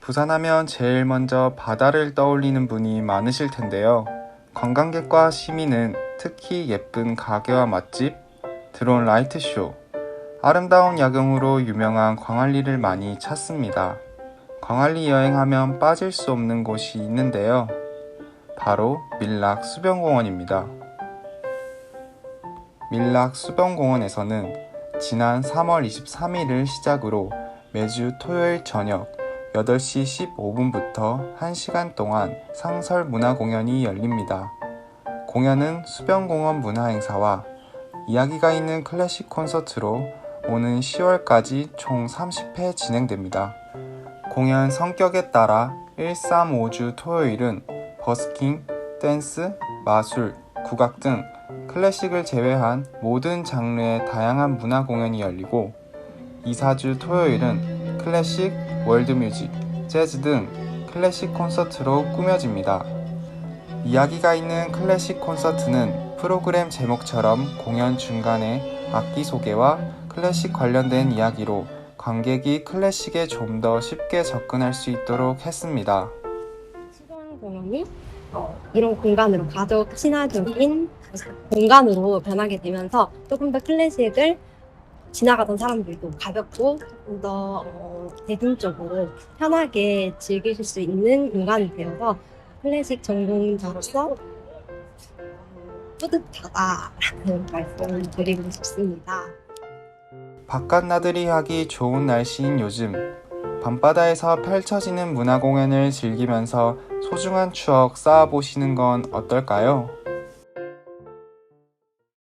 부산하면 제일 먼저 바다를 떠올리는 분이 많으실 텐데요. 관광객과 시민은 특히 예쁜 가게와 맛집, 드론 라이트쇼, 아름다운 야경으로 유명한 광안리를 많이 찾습니다. 광안리 여행하면 빠질 수 없는 곳이 있는데요. 바로 밀락 수변공원입니다. 밀락 수변공원에서는 지난 3월 23일을 시작으로 매주 토요일 저녁 8시 15분부터 1시간 동안 상설 문화 공연이 열립니다. 공연은 수변공원 문화행사와 이야기가 있는 클래식 콘서트로 오는 10월까지 총 30회 진행됩니다. 공연 성격에 따라 1, 3, 5주 토요일은 버스킹, 댄스, 마술, 국악 등 클래식을 제외한 모든 장르의 다양한 문화 공연이 열리고 2, 4주 토요일은 클래식, 월드뮤직, 재즈 등 클래식 콘서트로 꾸며집니다. 이야기가 있는 클래식 콘서트는 프로그램 제목처럼 공연 중간에 악기 소개와 클래식 관련된 이야기로 관객이 클래식에 좀 더 쉽게 접근할 수 있도록 했습니다. 수건 공원이 어, 이런 공간으로 가족 친화적인 공간으로 변하게 되면서 조금 더 클래식을 지나가던 사람들도 가볍고 조금 더 어, 대중적으로 편하게 즐기실 수 있는 공간이 되어서 클래식 전공자로서 뿌듯하다라는 말씀을 드리고 싶습니다. 바깥 나들이 하기 좋은 날씨인 요즘 밤바다에서 펼쳐지는 문화공연을 즐기면서 소중한 추억 쌓아보시는 건 어떨까요?